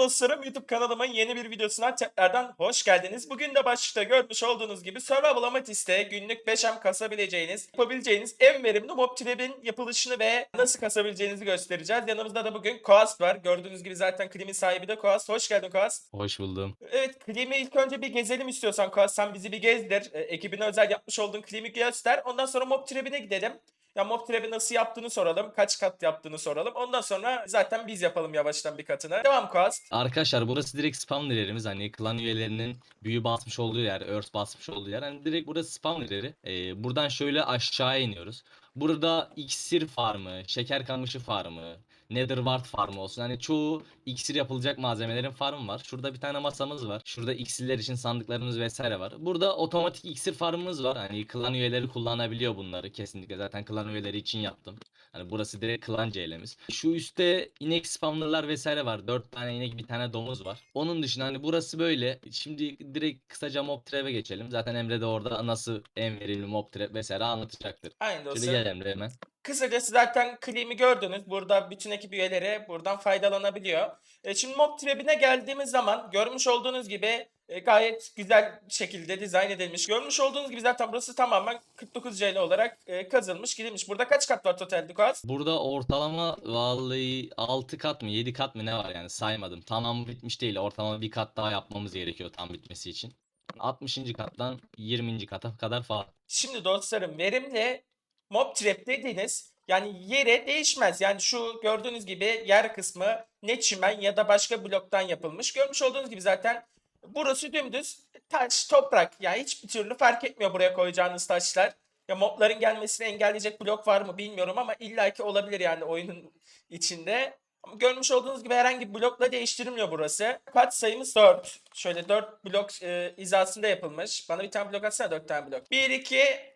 dostlarım YouTube kanalımın yeni bir videosuna tekrardan hoş geldiniz. Bugün de başlıkta görmüş olduğunuz gibi Survival Amatis'te günlük 5M kasabileceğiniz, yapabileceğiniz en verimli mob trap'in yapılışını ve nasıl kasabileceğinizi göstereceğiz. Yanımızda da bugün Koast var. Gördüğünüz gibi zaten klimin sahibi de Koast. Hoş geldin Koast. Hoş buldum. Evet klimi ilk önce bir gezelim istiyorsan Koast. Sen bizi bir gezdir. E, ekibine özel yapmış olduğun klimi göster. Ondan sonra mob trap'ine gidelim. Ya mob trap'i nasıl yaptığını soralım. Kaç kat yaptığını soralım. Ondan sonra zaten biz yapalım yavaştan bir katını. Devam Koast. Arkadaşlar burası direkt spam yerimiz. Hani klan üyelerinin büyü basmış olduğu yer, earth basmış olduğu yer. Hani direkt burası spam yeri. Ee, buradan şöyle aşağıya iniyoruz. Burada iksir farmı, şeker kamışı farmı, nether wart farmı olsun. Hani çoğu iksir yapılacak malzemelerin farmı var. Şurada bir tane masamız var. Şurada iksirler için sandıklarımız vesaire var. Burada otomatik iksir farmımız var. Hani klan üyeleri kullanabiliyor bunları kesinlikle. Zaten klan üyeleri için yaptım. Hani burası direkt klan CL'miz. Şu üstte inek spawnerlar vesaire var. 4 tane inek bir tane domuz var. Onun dışında hani burası böyle. Şimdi direkt kısaca mob trap'e geçelim. Zaten Emre de orada nasıl en verimli mob trap vesaire anlatacaktır. Aynen dostum. gel Emre hemen. Kısacası zaten klimi gördünüz. Burada bütün ekip üyeleri buradan faydalanabiliyor. E, şimdi mob trap'ine geldiğimiz zaman görmüş olduğunuz gibi e, gayet güzel şekilde dizayn edilmiş. Görmüş olduğunuz gibi zaten burası tamamen 49 CL olarak e, kazılmış, gidilmiş. Burada kaç kat var totalde Kuaz? Burada ortalama vallahi 6 kat mı 7 kat mı ne var yani saymadım. Tamam bitmiş değil. Ortalama bir kat daha yapmamız gerekiyor tam bitmesi için. 60. kattan 20. kata kadar falan. Şimdi dostlarım verimli mob trap dediğiniz yani yere değişmez. Yani şu gördüğünüz gibi yer kısmı ne çimen ya da başka bloktan yapılmış. Görmüş olduğunuz gibi zaten burası dümdüz taş, toprak. Yani hiçbir türlü fark etmiyor buraya koyacağınız taşlar. Ya mobların gelmesini engelleyecek blok var mı bilmiyorum ama illaki olabilir yani oyunun içinde. Ama görmüş olduğunuz gibi herhangi bir blokla değiştirilmiyor burası. Kat sayımız 4. Şöyle 4 blok e, hizasında yapılmış. Bana bir tane blok atsana 4 tane blok. 1, 2,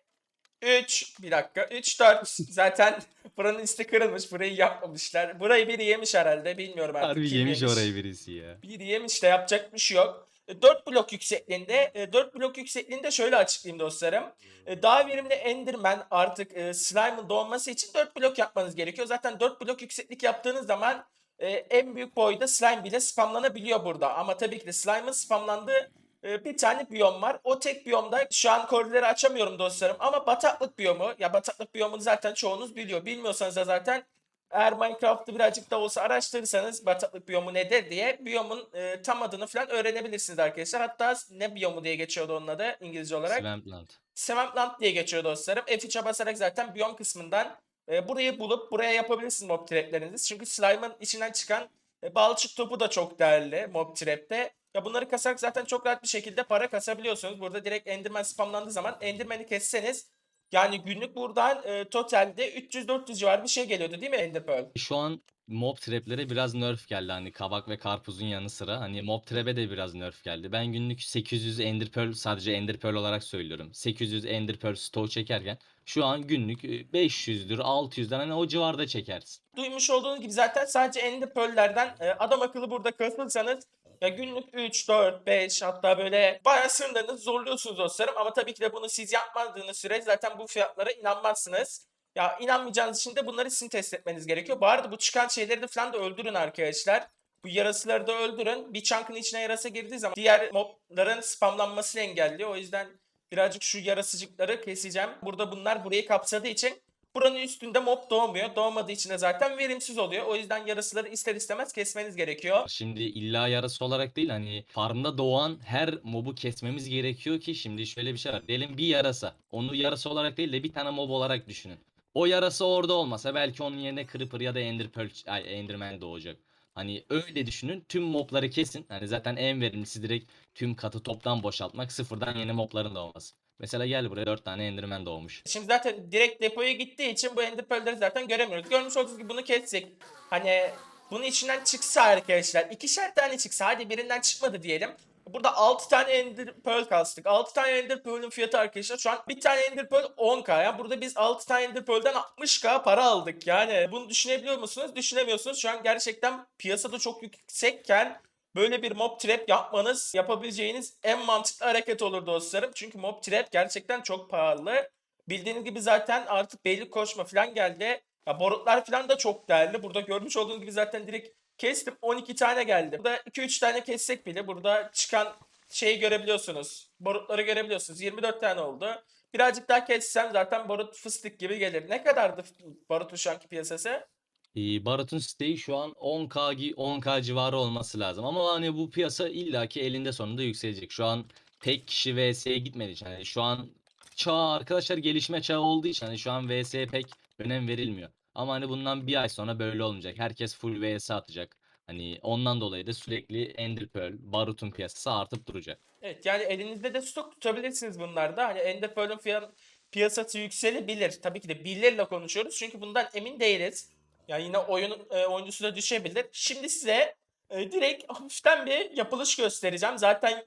3. Bir dakika. 3, 4. Zaten buranın üstü kırılmış. Burayı yapmamışlar. Burayı biri yemiş herhalde. Bilmiyorum artık. Harbi kim yemiş orayı birisi ya. bir yemiş de yapacak bir şey yok. 4 blok yüksekliğinde, 4 blok yüksekliğinde şöyle açıklayayım dostlarım. E, Daha verimli Enderman artık e, Slime'ın doğması için 4 blok yapmanız gerekiyor. Zaten 4 blok yükseklik yaptığınız zaman e, en büyük boyda slime bile spamlanabiliyor burada. Ama tabii ki de slime'ın spamlandığı e, bir tane biyom var. O tek biyomda şu an koridorları açamıyorum dostlarım. Ama bataklık biyomu, ya bataklık biyomunu zaten çoğunuz biliyor. Bilmiyorsanız da zaten eğer Minecraft'ı birazcık da olsa araştırırsanız bataklık biyomu nedir diye biyomun e, tam adını falan öğrenebilirsiniz arkadaşlar. Hatta ne biyomu diye geçiyordu onun adı İngilizce olarak. Swampland. Swampland diye geçiyor dostlarım. F3'e basarak zaten biyom kısmından e, burayı bulup buraya yapabilirsiniz mob traplerinizi. Çünkü slime'ın içinden çıkan e, balçık topu da çok değerli mob trap'te. Ya bunları kasarak zaten çok rahat bir şekilde para kasabiliyorsunuz. Burada direkt Enderman spamlandığı zaman Enderman'i kesseniz yani günlük buradan e, totalde 300-400 civarı bir şey geliyordu değil mi Ender Pearl? Şu an mob traplere biraz nerf geldi hani kabak ve karpuzun yanı sıra. Hani mob trap'e de biraz nerf geldi. Ben günlük 800 ender pearl sadece ender pearl olarak söylüyorum. 800 ender pearl stoğu çekerken şu an günlük e, 500'dür 600'den hani o civarda çekersin. Duymuş olduğunuz gibi zaten sadece Ender Pearl'lerden e, adam akıllı burada kasılsanız ya günlük 3, 4, 5 hatta böyle bayağı sınırlarınızı zorluyorsunuz dostlarım. Ama tabii ki de bunu siz yapmadığınız süre zaten bu fiyatlara inanmazsınız. Ya inanmayacağınız için de bunları sizin test etmeniz gerekiyor. Bu arada bu çıkan şeyleri de falan da öldürün arkadaşlar. Bu yarasıları da öldürün. Bir chunk'ın içine yarasa girdiği zaman diğer mobların spamlanmasını engelliyor. O yüzden birazcık şu yarasıcıkları keseceğim. Burada bunlar burayı kapsadığı için buranın üstünde mob doğmuyor. Doğmadığı için de zaten verimsiz oluyor. O yüzden yarasıları ister istemez kesmeniz gerekiyor. Şimdi illa yarası olarak değil hani farmda doğan her mobu kesmemiz gerekiyor ki şimdi şöyle bir şey var. Diyelim bir yarasa. Onu yarası olarak değil de bir tane mob olarak düşünün. O yarası orada olmasa belki onun yerine Creeper ya da Ender Pearl, ay, Enderman doğacak. Hani öyle düşünün. Tüm mobları kesin. Hani zaten en verimlisi direkt tüm katı toptan boşaltmak. Sıfırdan yeni mobların doğması. Mesela gel buraya 4 tane Enderman doğmuş. Şimdi zaten direkt depoya gittiği için bu ender zaten göremiyoruz. Görmüş olduğunuz gibi bunu kessek. Hani bunun içinden çıksa arkadaşlar. ikişer tane çıksa hadi birinden çıkmadı diyelim. Burada 6 tane Ender Pearl kastık. 6 tane Ender Pearl'ün fiyatı arkadaşlar şu an bir tane Ender Pearl 10k. Yani burada biz 6 tane Ender Pearl'den 60k para aldık. Yani bunu düşünebiliyor musunuz? Düşünemiyorsunuz. Şu an gerçekten piyasada çok yüksekken böyle bir mob trap yapmanız yapabileceğiniz en mantıklı hareket olur dostlarım. Çünkü mob trap gerçekten çok pahalı. Bildiğiniz gibi zaten artık beylik koşma falan geldi. Ya borutlar falan da çok değerli. Burada görmüş olduğunuz gibi zaten direkt Kestim 12 tane geldi. Burada 2-3 tane kessek bile burada çıkan şeyi görebiliyorsunuz. Borutları görebiliyorsunuz. 24 tane oldu. Birazcık daha kessem zaten barut fıstık gibi gelir. Ne kadardı barutun şu anki piyasası? Ee, Barut'un siteyi şu an 10K, gi- 10K civarı olması lazım. Ama hani bu piyasa illaki elinde sonunda yükselecek. Şu an tek kişi VS'ye gitmediği için. hani şu an çağ arkadaşlar gelişme çağı olduğu için hani şu an VS'ye pek önem verilmiyor. Ama hani bundan bir ay sonra böyle olmayacak. Herkes full VS atacak. Hani ondan dolayı da sürekli Ender Pearl, Barut'un piyasası artıp duracak. Evet yani elinizde de stok tutabilirsiniz bunlarda. Hani Ender Pearl'ün fiyan piyasası yükselebilir. Tabii ki de bilirle konuşuyoruz. Çünkü bundan emin değiliz. Yani yine oyun e, oyuncusu da düşebilir. Şimdi size e, direkt hafiften bir yapılış göstereceğim. Zaten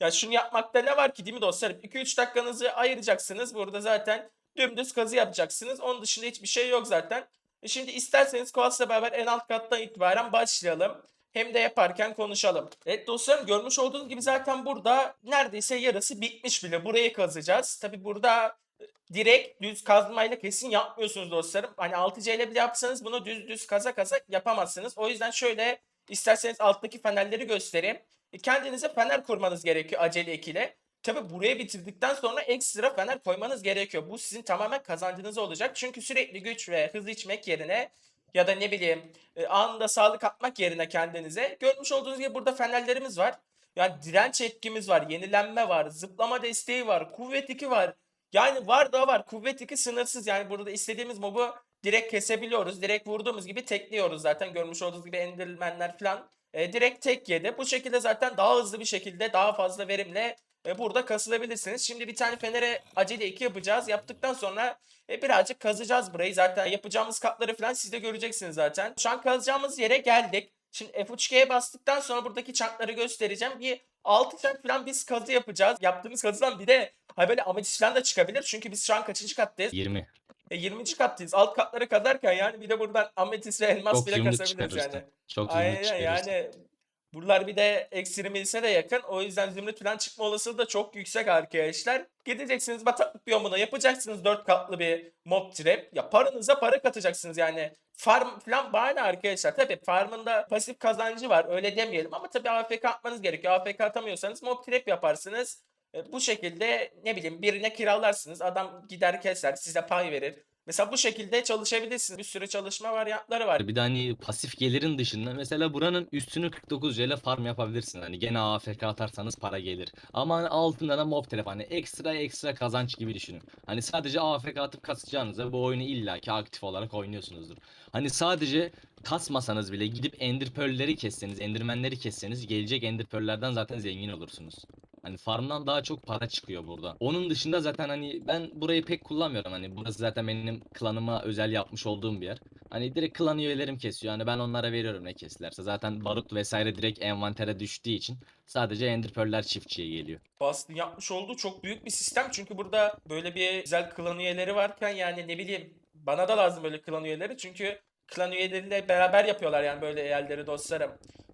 ya şunu yapmakta ne var ki değil mi dostlarım? 2-3 dakikanızı ayıracaksınız. Burada zaten dümdüz kazı yapacaksınız. Onun dışında hiçbir şey yok zaten. E şimdi isterseniz Koas'la beraber en alt kattan itibaren başlayalım. Hem de yaparken konuşalım. Evet dostlarım görmüş olduğunuz gibi zaten burada neredeyse yarısı bitmiş bile. Burayı kazacağız. Tabi burada direkt düz kazmayla kesin yapmıyorsunuz dostlarım. Hani 6C ile bile yapsanız bunu düz düz kaza kaza yapamazsınız. O yüzden şöyle isterseniz alttaki fenerleri göstereyim. E, Kendinize fener kurmanız gerekiyor acele ekile. Tabi buraya bitirdikten sonra ekstra fener koymanız gerekiyor. Bu sizin tamamen kazancınız olacak. Çünkü sürekli güç ve hız içmek yerine ya da ne bileyim e, anında sağlık atmak yerine kendinize görmüş olduğunuz gibi burada fenerlerimiz var. Yani direnç etkimiz var, yenilenme var, zıplama desteği var, kuvvet 2 var. Yani var da var. Kuvvet 2 sınırsız. Yani burada istediğimiz mobu direkt kesebiliyoruz. Direkt vurduğumuz gibi tekliyoruz zaten. Görmüş olduğunuz gibi endirmenler falan e, direkt tek yedi. Bu şekilde zaten daha hızlı bir şekilde daha fazla verimle e, burada kasılabilirsiniz. Şimdi bir tane fenere acele 2 yapacağız. Yaptıktan sonra e, birazcık kazacağız burayı. Zaten yapacağımız katları falan siz de göreceksiniz zaten. Şu an kazacağımız yere geldik. Şimdi F3G'ye bastıktan sonra buradaki çankları göstereceğim. Bir 6 çank falan biz kazı yapacağız. Yaptığımız kazıdan bir de ha böyle ametist falan da çıkabilir. Çünkü biz şu an kaçıncı kattayız? 20. E, 20. kattayız. Alt katları kazarken yani bir de buradan ametist ve elmas Çok bile zümrüt kasabiliriz çıkarırız. yani. Çok zümrüt Aynen çıkarırız. yani buralar bir de eksi 20 ise de yakın. O yüzden zümrüt falan çıkma olasılığı da çok yüksek arkadaşlar. Gideceksiniz bataklık biyomuna yapacaksınız 4 katlı bir mob trap. Ya paranıza para katacaksınız yani. Farm falan bahane arkadaşlar. Tabi farmında pasif kazancı var öyle demeyelim ama tabi AFK atmanız gerekiyor. AFK atamıyorsanız mob trap yaparsınız. E, bu şekilde ne bileyim birine kiralarsınız. Adam gider keser size pay verir. Mesela bu şekilde çalışabilirsiniz. Bir sürü çalışma varyantları var. Bir de hani pasif gelirin dışında mesela buranın üstünü 49 ile farm yapabilirsin. Hani gene AFK atarsanız para gelir. Ama hani altında da mob trap hani ekstra ekstra kazanç gibi düşünün. Hani sadece AFK atıp kasacağınıza bu oyunu illaki aktif olarak oynuyorsunuzdur. Hani sadece kasmasanız bile gidip ender pearl'leri kesseniz, endermenleri kesseniz gelecek ender pearl'lerden zaten zengin olursunuz. Hani farmdan daha çok para çıkıyor burada. Onun dışında zaten hani ben burayı pek kullanmıyorum. Hani burası zaten benim klanıma özel yapmış olduğum bir yer. Hani direkt klan üyelerim kesiyor. Hani ben onlara veriyorum ne kesilerse. Zaten barut vesaire direkt envantere düştüğü için sadece ender pearl'ler çiftçiye geliyor. Boston yapmış olduğu çok büyük bir sistem. Çünkü burada böyle bir güzel klan üyeleri varken yani ne bileyim bana da lazım böyle klan üyeleri. Çünkü klan üyeleriyle beraber yapıyorlar yani böyle yerleri dostlarım.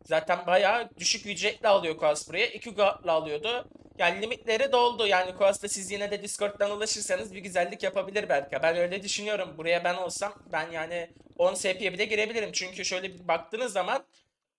Zaten bayağı düşük ücretle alıyor Koas buraya. 2 guardla alıyordu. Yani limitleri doldu. Yani Koas'ta siz yine de Discord'dan ulaşırsanız bir güzellik yapabilir belki. Ben öyle düşünüyorum. Buraya ben olsam ben yani 10 SP'ye bile girebilirim. Çünkü şöyle bir baktığınız zaman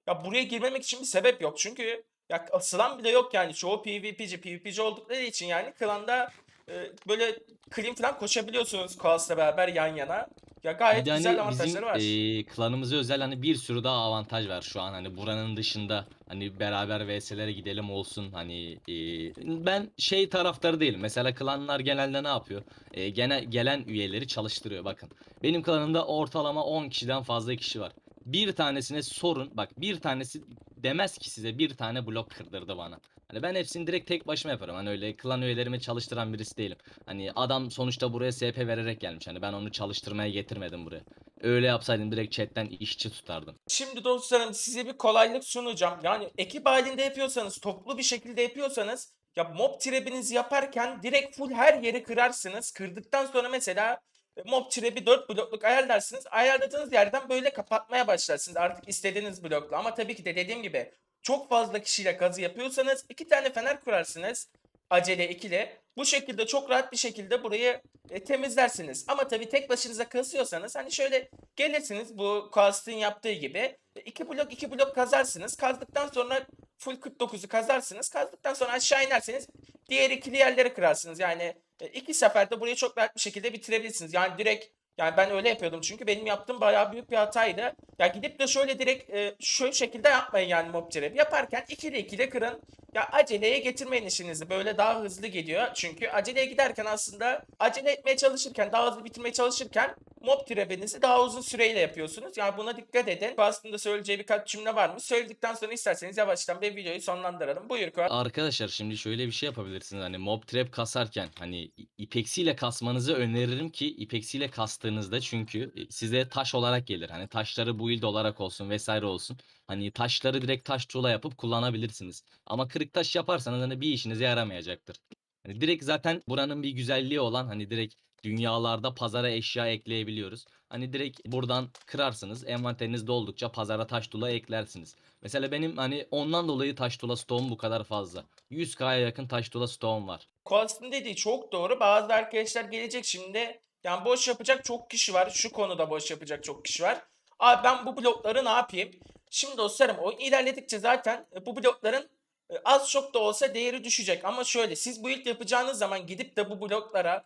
ya buraya girmemek için bir sebep yok. Çünkü ya asılan bile yok yani. Çoğu PvP'ci, PvP'ci oldukları için yani klanda e, böyle clean falan koşabiliyorsunuz Koas'la beraber yan yana. Ya gayet Bir de güzel hani avantajları bizim var. eee, klanımıza özel hani bir sürü daha avantaj var şu an. Hani buranın dışında hani beraber VS'lere gidelim olsun. Hani eee, ben şey taraftarı değilim. Mesela klanlar genelde ne yapıyor? Eee, gene gelen üyeleri çalıştırıyor. Bakın benim klanımda ortalama 10 kişiden fazla kişi var. Bir tanesine sorun. Bak bir tanesi demez ki size bir tane blok kırdırdı bana hani ben hepsini direkt tek başıma yaparım hani öyle klan üyelerimi çalıştıran birisi değilim Hani adam sonuçta buraya SP vererek gelmiş. Hani ben onu çalıştırmaya getirmedim buraya. Öyle yapsaydım direkt chatten işçi tutardım. Şimdi dostlarım size bir kolaylık sunacağım. Yani ekip halinde yapıyorsanız, toplu bir şekilde yapıyorsanız ya mob trap'inizi yaparken direkt full her yeri kırarsınız. Kırdıktan sonra mesela mob trap'i 4 blokluk ayarlarsınız. Ayarladığınız yerden böyle kapatmaya başlarsınız artık istediğiniz blokla. Ama tabii ki de dediğim gibi çok fazla kişiyle kazı yapıyorsanız iki tane fener kurarsınız. acele ikili. Bu şekilde çok rahat bir şekilde burayı e, temizlersiniz. Ama tabii tek başınıza kasıyorsanız hani şöyle gelirsiniz bu Kast'ın yaptığı gibi e, iki blok iki blok kazarsınız. Kazdıktan sonra full 49'u kazarsınız. Kazdıktan sonra aşağı inerseniz diğer ikili yerleri kırarsınız. Yani e, iki seferde burayı çok rahat bir şekilde bitirebilirsiniz. Yani direkt yani ben öyle yapıyordum çünkü benim yaptığım bayağı büyük bir hataydı. Ya gidip de şöyle direkt e, şu şekilde yapmayın yani mob trap. Yaparken ikili ikili kırın. Ya aceleye getirmeyin işinizi. Böyle daha hızlı gidiyor. Çünkü aceleye giderken aslında acele etmeye çalışırken, daha hızlı bitirmeye çalışırken mob trap'inizi daha uzun süreyle yapıyorsunuz. Yani buna dikkat edin. Aslında söyleyeceği birkaç cümle var mı? Söyledikten sonra isterseniz yavaştan bir videoyu sonlandıralım. Buyur Kuat. Arkadaşlar şimdi şöyle bir şey yapabilirsiniz. Hani mob trap kasarken hani ipeksiyle kasmanızı öneririm ki ipeksiyle kastığınızda çünkü e, size taş olarak gelir. Hani taşları build olarak olsun vesaire olsun. Hani taşları direkt taş tuğla yapıp kullanabilirsiniz. Ama kırık taş yaparsanız hani bir işinize yaramayacaktır. Hani direkt zaten buranın bir güzelliği olan hani direkt dünyalarda pazara eşya ekleyebiliyoruz. Hani direkt buradan kırarsınız. Envanteriniz doldukça pazara taş tuğla eklersiniz. Mesela benim hani ondan dolayı taş tuğla stoğum bu kadar fazla. 100k'ya yakın taş tuğla stoğum var. Kuat'ın dediği çok doğru. Bazı arkadaşlar gelecek şimdi. Yani boş yapacak çok kişi var. Şu konuda boş yapacak çok kişi var. Abi ben bu blokları ne yapayım? Şimdi dostlarım oyun ilerledikçe zaten e, bu blokların e, az çok da olsa değeri düşecek. Ama şöyle siz build yapacağınız zaman gidip de bu bloklara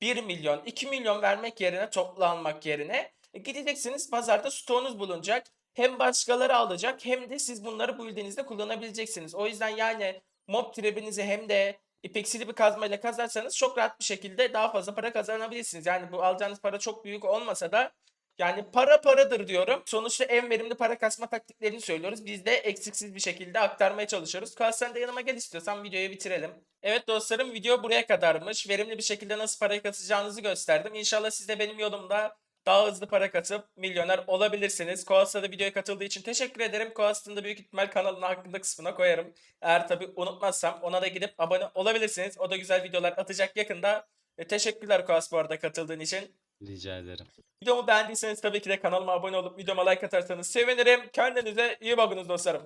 1 milyon, 2 milyon vermek yerine toplu almak yerine e, gideceksiniz pazarda stoğunuz bulunacak. Hem başkaları alacak hem de siz bunları build'inizde kullanabileceksiniz. O yüzden yani mob trap'inizi hem de ipeksili bir kazmayla kazarsanız çok rahat bir şekilde daha fazla para kazanabilirsiniz. Yani bu alacağınız para çok büyük olmasa da yani para paradır diyorum. Sonuçta en verimli para kasma taktiklerini söylüyoruz. Biz de eksiksiz bir şekilde aktarmaya çalışıyoruz. Kal sen de yanıma gel istiyorsan videoyu bitirelim. Evet dostlarım video buraya kadarmış. Verimli bir şekilde nasıl parayı kasacağınızı gösterdim. İnşallah siz de benim yolumda daha hızlı para katıp milyoner olabilirsiniz. Koas'a da videoya katıldığı için teşekkür ederim. Koas'ın da büyük ihtimal kanalına hakkında kısmına koyarım. Eğer tabi unutmazsam ona da gidip abone olabilirsiniz. O da güzel videolar atacak yakında. E, teşekkürler Koas bu arada katıldığın için. Rica ederim. Videomu beğendiyseniz tabii ki de kanalıma abone olup videoma like atarsanız sevinirim. Kendinize iyi bakınız dostlarım.